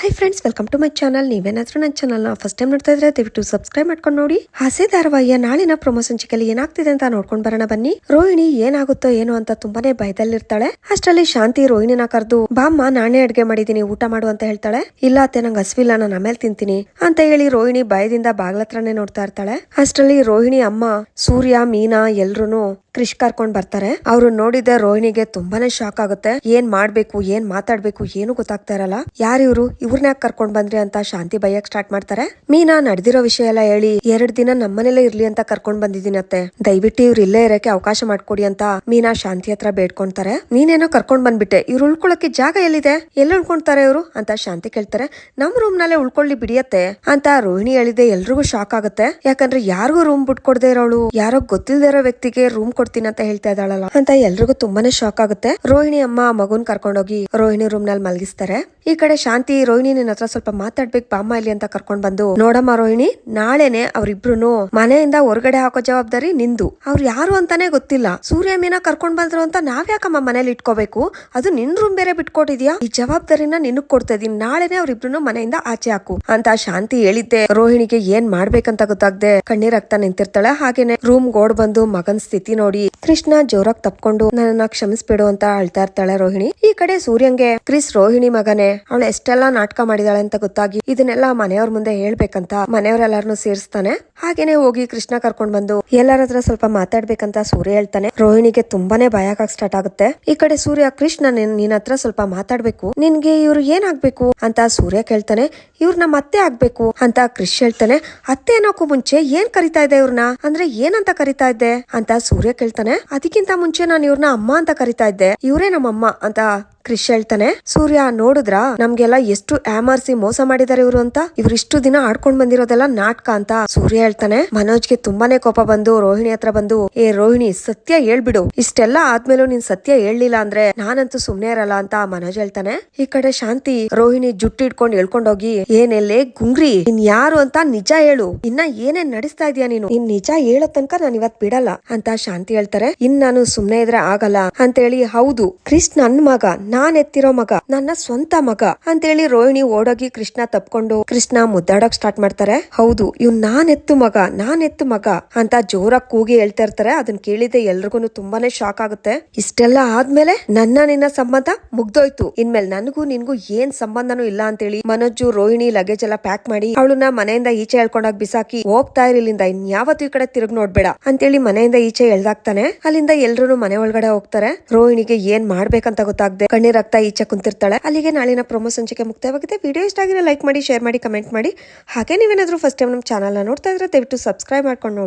Hi friends welcome to my channel ನೀವೇನಾದ್ರೂ ನನ್ನ ಚಾನಲ್ನ ಫಸ್ಟ್ ಟೈಮ್ ನೋಡ್ತಾ ಇದ್ರೆ ದಯವಿಟ್ಟು ಸಬ್ಸ್ಕ್ರೈಬ್ ಮಾಡ್ಕೊಂಡು ನೋಡಿ. ಹಸೆ ಧಾರಾವಾಹಿಯ ನಾಳಿನ ಪ್ರೊಮೋ ಸಂಚಿಕೆಯಲ್ಲಿ ಏನಾಗ್ತಿದೆ ಅಂತ ನೋಡ್ಕೊಂಡ್ ಬರೋಣ ಬನ್ನಿ. ರೋಹಿಣಿ ಏನಾಗುತ್ತೋ ಏನೋ ಅಂತ ತುಂಬಾನೇ ಭಯದಲ್ಲಿರ್ತಾಳೆ. ಅಷ್ಟರಲ್ಲಿ ಶಾಂತಿ ರೋಹಿಣಿನ ಕರೆದು, ಬಾಮ್ಮ, ನಾನೇ ಅಡ್ಗೆ ಮಾಡಿದೀನಿ ಊಟ ಮಾಡು ಅಂತ ಹೇಳ್ತಾಳೆ. ಇಲ್ಲ ಅತ್ತೆ, ನಂಗೆ ಹಸಿವಿಲ್ಲ, ನಾನು ಆಮೇಲೆ ತಿಂತೀನಿ ಅಂತ ಹೇಳಿ ರೋಹಿಣಿ ಭಯದಿಂದ ಬಾಗ್ಲತ್ರನೇ ನೋಡ್ತಾ ಇರ್ತಾಳೆ. ಅಷ್ಟರಲ್ಲಿ ರೋಹಿಣಿ ಅಮ್ಮ, ಸೂರ್ಯ, ಮೀನಾ ಎಲ್ರು ಕ್ರಿಶ್ ಕರ್ಕೊಂಡ್ ಬರ್ತಾರೆ. ಅವ್ರು ನೋಡಿದ ರೋಹಿಣಿಗೆ ತುಂಬಾನೇ ಶಾಕ್ ಆಗುತ್ತೆ. ಏನ್ ಮಾಡ್ಬೇಕು, ಏನ್ ಮಾತಾಡ್ಬೇಕು, ಏನು ಗೊತ್ತಾಗ್ತಾ ಇರಲ್ಲ. ಯಾರಿವ್ರು ಇವ್ರನ್ನ ಯಾಕೆ ಕರ್ಕೊಂಡ್ ಬಂದ್ರಿ ಅಂತ ಶಾಂತಿ ಬೈಯಕ್ ಸ್ಟಾರ್ಟ್ ಮಾಡ್ತಾರೆ. ಮೀನಾ ನಡೆದಿರೋ ವಿಷಯ ಎಲ್ಲ ಹೇಳಿ, ಎರಡ್ ದಿನ ನಮ್ಮನೇಲೆ ಇರ್ಲಿ ಅಂತ ಕರ್ಕೊಂಡ್ ಬಂದಿದ್ದೀನಿ ಅತ್ತೆ. ದಯವಿಟ್ಟು ಇವ್ರು ಇಲ್ಲೇ ಇರಕ್ಕೆ ಅವಕಾಶ ಮಾಡ್ಕೊಡಿ ಅಂತ ಮೀನಾ ಶಾಂತಿ ಹತ್ರ ಬೇಡ್ಕೊಂತಾರೆ. ನೀನೇನೋ ಕರ್ಕೊಂಡ್ ಬಂದ್ಬಿಟ್ಟೆ. ಇವ್ರು ಉಳ್ಕೊಳಕ್ಕೆ ಜಾಗ ಎಲ್ಲಿದೆ? ಎಲ್ಲಿ ಉಳ್ಕೊಂತಾರೆ ಇವ್ರು? ಅಂತ ಶಾಂತಿ ಕೇಳ್ತಾರೆ. ನಮ್ ರೂಮ್ ನಲ್ಲೇ ಉಳ್ಕೊಳ್ಳಿ ಬಿಡಿಯತ್ತೆ ಅಂತ ರೋಹಿಣಿ ಹೇಳಿದೆ ಎಲ್ರಿಗೂ ಶಾಕ್ ಆಗುತ್ತೆ. ಯಾಕಂದ್ರೆ ಯಾರಿಗೂ ರೂಮ್ ಬಿಟ್ಕೊಡ್ದೇ ಇರೋಳು. ಯಾರೋ ಗೊತ್ತಿಲ್ದೇ ಇರೋ ವ್ಯಕ್ತಿಗೆ ರೂಮ್ ಕೊಡ್ತೀನಿ ಅಂತ ಹೇಳ್ತಾ ಇದ್ದಾಳಲ್ಲ. ಅಂತ ಎಲ್ರಿಗೂ ತುಂಬಾನೇ ಶಾಕ್ ಆಗುತ್ತೆ. ರೋಹಿಣಿ ಅಮ್ಮ ಮಗುನ್ ಕರ್ಕೊಂಡೋಗಿ ರೋಹಿಣಿ ರೂಮ್ನಲ್ಲಿ ಮಲಗಿಸ್ತಾರೆ. ಈ ಕಡೆ ಶಾಂತಿ, ರೋಹಿಣಿ ನಿನ್ನ ಹತ್ರ ಸ್ವಲ್ಪ ಮಾತಾಡ್ಬೇಕು, ಬಾಮ್ಮ ಇಲ್ಲಿ ಅಂತ ಕರ್ಕೊಂಡ್ ಬಂದು, ನೋಡಮ್ಮ ರೋಹಿಣಿ, ನಾಳೆನೆ ಅವ್ರಿಬ್ರು ಮನೆಯಿಂದ ಹೊರಗಡೆ ಹಾಕೋ ಜವಾಬ್ದಾರಿ ನಿಂದು. ಅವ್ರು ಯಾರು ಅಂತಾನೆ ಗೊತ್ತಿಲ್ಲ. ಸೂರ್ಯ ಮೀನ ಕರ್ಕೊಂಡ್ ಬಂದ್ರು ಅಂತ ನಾವ್ಯಾಕಮ್ಮ ಮನೇಲಿ ಇಟ್ಕೋಬೇಕು? ಅದು ನಿನ್ ರೂಮ್ ಬೇರೆ ಬಿಟ್ಕೊಟ್ಟಿದ್ಯಾ? ಈ ಜವಾಬ್ದಾರಿನ ನಿನಗ್ ಕೊಡ್ತಾ ಇದೀನಿ ನಾಳೆನೆ ಅವ್ರಿಬ್ರು ಮನೆಯಿಂದ ಆಚೆ ಹಾಕು. ಅಂತ ಶಾಂತಿ ಹೇಳಿದ್ದೆ. ರೋಹಿಣಿಗೆ ಏನ್ ಮಾಡ್ಬೇಕಂತ ಗೊತ್ತಾಗ್ದೆ ಕಣ್ಣೀರಾಗ್ತಾ ನಿಂತಿರ್ತಾಳೆ. ಹಾಗೇನೆ ರೂಮ್ ಗೋಡ್ ಬಂದು ಮಗನ್ ಸ್ಥಿತಿ ನೋಡಿ ಕೃಷ್ಣ ಜೋರಾಗ್ ತಪ್ಕೊಂಡು ನನ್ನ ಕ್ಷಮಿಸ್ಬಿಡು ಅಂತ ಅಳ್ತಾ ಇರ್ತಾಳೆ ರೋಹಿಣಿ. ಈ ಕಡೆ ಸೂರ್ಯಂಗೆ ಕ್ರಿಸ್ ರೋಹಿಣಿ ಮಗನೇ, ಅವಳು ಎಷ್ಟೆಲ್ಲಾ ನಾಟಕ ಮಾಡಿದಾಳೆ ಅಂತ ಗೊತ್ತಾಗಿ ಇದನ್ನೆಲ್ಲ ಮನೆಯವ್ರ ಮುಂದೆ ಹೇಳ್ಬೇಕಂತ ಮನೆಯವರೆಲ್ಲಾರನು ಸೇರಿಸ್ತಾನೆ. ಹಾಗೇನೆ ಹೋಗಿ ಕೃಷ್ಣ ಕರ್ಕೊಂಡ್ ಬಂದು ಎಲ್ಲರ ಹತ್ರ ಸ್ವಲ್ಪ ಮಾತಾಡ್ಬೇಕಂತ ಸೂರ್ಯ ಹೇಳ್ತಾನೆ. ರೋಹಿಣಿಗೆ ತುಂಬಾನೇ ಭಯ ಸ್ಟಾರ್ಟ್ ಆಗುತ್ತೆ. ಈ ಕಡೆ ಸೂರ್ಯ, ಕೃಷ್ಣ, ನಿನ್ ಹತ್ರ ಸ್ವಲ್ಪ ಮಾತಾಡ್ಬೇಕು. ನಿನ್ಗೆ ಇವ್ರು ಏನಾಗ್ಬೇಕು ಅಂತ ಸೂರ್ಯ ಕೇಳ್ತಾನೆ. ಇವ್ರನ್ನ ಮತ್ತೆ ಆಗ್ಬೇಕು ಅಂತ ಕೃಷ್ ಹೇಳ್ತಾನೆ. ಅತ್ತೆ ಅನ್ನೋಕು ಮುಂಚೆ ಏನ್ ಕರಿತಾ ಇದೆ ಇವ್ರನ್ನ ಅಂದ್ರೆ ಏನಂತ ಕರಿತಾ ಇದ್ದೆ ಅಂತ ಸೂರ್ಯ ಅದಕ್ಕಿಂತ ಮುಂಚೆ ನಾನು ಇವ್ರನ್ನ ಅಮ್ಮ ಅಂತ ಕರಿತಾ ಇದ್ದೆ. ಇವರೇ ನಮ್ಮಮ್ಮ ಅಂತ ಕ್ರಿಶ್ ಹೇಳ್ತಾನೆ. ಸೂರ್ಯ ನೋಡಿದ್ರ ನಮ್ಗೆಲ್ಲ ಎಷ್ಟು ಆಮರ್ಸಿ ಮೋಸ ಮಾಡಿದಾರೆ ಇವರು ಅಂತ. ಇವ್ರು ಇಷ್ಟು ದಿನ ಆಡ್ಕೊಂಡ್ ಬಂದಿರೋದೆಲ್ಲ ನಾಟಕ ಅಂತ ಸೂರ್ಯ ಹೇಳ್ತಾನೆ. ಮನೋಜ್ಗೆ ತುಂಬಾನೇ ಕೋಪ ಬಂದು ರೋಹಿಣಿ ಹತ್ರ ಬಂದು, ಏ ರೋಹಿಣಿ, ಸತ್ಯ ಹೇಳ್ಬಿಡು. ಇಷ್ಟೆಲ್ಲ ಆದ್ಮೇಲೂ ನೀನ್ ಸತ್ಯ ಹೇಳ್ಲಿಲ್ಲ ಅಂದ್ರೆ ನಾನಂತೂ ಸುಮ್ನೆ ಇರಲ್ಲ ಅಂತ ಮನೋಜ್ ಹೇಳ್ತಾನೆ. ಈ ಕಡೆ ಶಾಂತಿ, ರೋಹಿಣಿ ಜುಟ್ಟು ಇಟ್ಕೊಂಡು ಹೇಳ್ಕೊಂಡೋಗಿ ಏನೆಲ್ಲೇ ಗುಂಗ್ರಿ? ಇನ್ ಯಾರು ಅಂತ ನಿಜ ಹೇಳು. ಇನ್ನ ಏನೇನ್ ನಡೆಸ್ತಾ ಇದೀಯ ನೀನು? ಇನ್ ನಿಜ ಹೇಳೋ ತನಕ ನಾನು ಇವತ್ ಬಿಡಲ್ಲ ಅಂತ ಶಾಂತಿ ಹೇಳ್ತಾರೆ. ಇನ್ ನಾನು ಸುಮ್ನೆ ಇದ್ರೆ ಆಗಲ್ಲ ಅಂತ ಹೇಳಿ ಹೌದು ಕೃಷ್ಣ ನನ್ ಮಗ, ನಾನ್ ಎತ್ತಿರೋ ಮಗ, ನನ್ನ ಸ್ವಂತ ಮಗ ಅಂತ ಹೇಳಿ ರೋಹಿಣಿ ಓಡೋಗಿ ಕೃಷ್ಣ ತಪ್ಕೊಂಡು ಕೃಷ್ಣ ಮುದ್ದಾಡಕ್ ಸ್ಟಾರ್ಟ್ ಮಾಡ್ತಾರೆ. ಹೌದು ಇವ್ ನಾನ್ ಎತ್ತು ಮಗ, ನಾನ್ ಎತ್ತು ಮಗ ಅಂತ ಜೋರಾಗಿ ಕೂಗಿ ಹೇಳ್ತಾ ಇರ್ತಾರೆ. ಅದನ್ನ ಕೇಳಿದೆ ಎಲ್ರಿಗೂ ತುಂಬಾನೇ ಶಾಕ್ ಆಗುತ್ತೆ. ಇಷ್ಟೆಲ್ಲ ಆದ್ಮೇಲೆ ನನ್ನ ನಿನ್ನ ಸಂಬಂಧ ಮುಗ್ದೋಯ್ತು. ಇನ್ಮೇಲೆ ನನಗೂ ನಿನ್ಗೂ ಏನ್ ಸಂಬಂಧನೂ ಇಲ್ಲ ಅಂತೇಳಿ ಮನೋಜು, ರೋಹಿಣಿ ಲಗೇಜ್ ಎಲ್ಲ ಪ್ಯಾಕ್ ಮಾಡಿ ಅವಳನ್ನ ಮನೆಯಿಂದ ಈಚೆ ಹೇಳ್ಕೊಂಡಾಗ ಬಿಸಾಕಿ ಹೋಗ್ತಾ ಇರಲಿಂದ ಇನ್ಯಾವತ್ತು ಈ ಕಡೆ ತಿರುಗ್ ನೋಡ್ಬೇಡ ಅಂತೇಳಿ ಮನೆಯಿಂದ ಈಚೆ ಎಳ್ದಾಕ್ತಾನೆ ಅಲ್ಲಿಂದ ಎಲ್ರು ಮನೆ ಒಳಗಡೆ ಹೋಗ್ತಾರೆ. ರೋಹಿಣಿಗೆ ಏನ್ ಮಾಡ್ಬೇಕಂತ ಗೊತ್ತಾಗದೆ ಕಣ್ಣೀರಾಗ್ತಾ ಈಚೆ ಕುಂತಿರ್ತಾಳೆ. ಅಲ್ಲಿಗೆ ನಾಳಿನ ಪ್ರೊಮೋ ಸಂಚಿಕೆ ಮುಕ್ತವಾಗಿದೆ ವಿಡಿಯೋ ಇಷ್ಟ ಆಗಿರೋ ಲೈಕ್ ಮಾಡಿ, ಶೇರ್ ಮಾಡಿ, ಕಮೆಂಟ್ ಮಾಡಿ. ಹಾಗೆ ನೀವೇನಾದ್ರೂ ಫಸ್ಟ್ ಟೈಮ್ ನಮ್ಮ ಚಾನಲ್ನ ನೋಡ್ತಾ ಇದ್ರೆ ದಯವಿಟ್ಟು ಸಬ್ಸ್ಕ್ರೈಬ್ ಮಾಡ್ಕೊಂಡು ನೋಡಿ.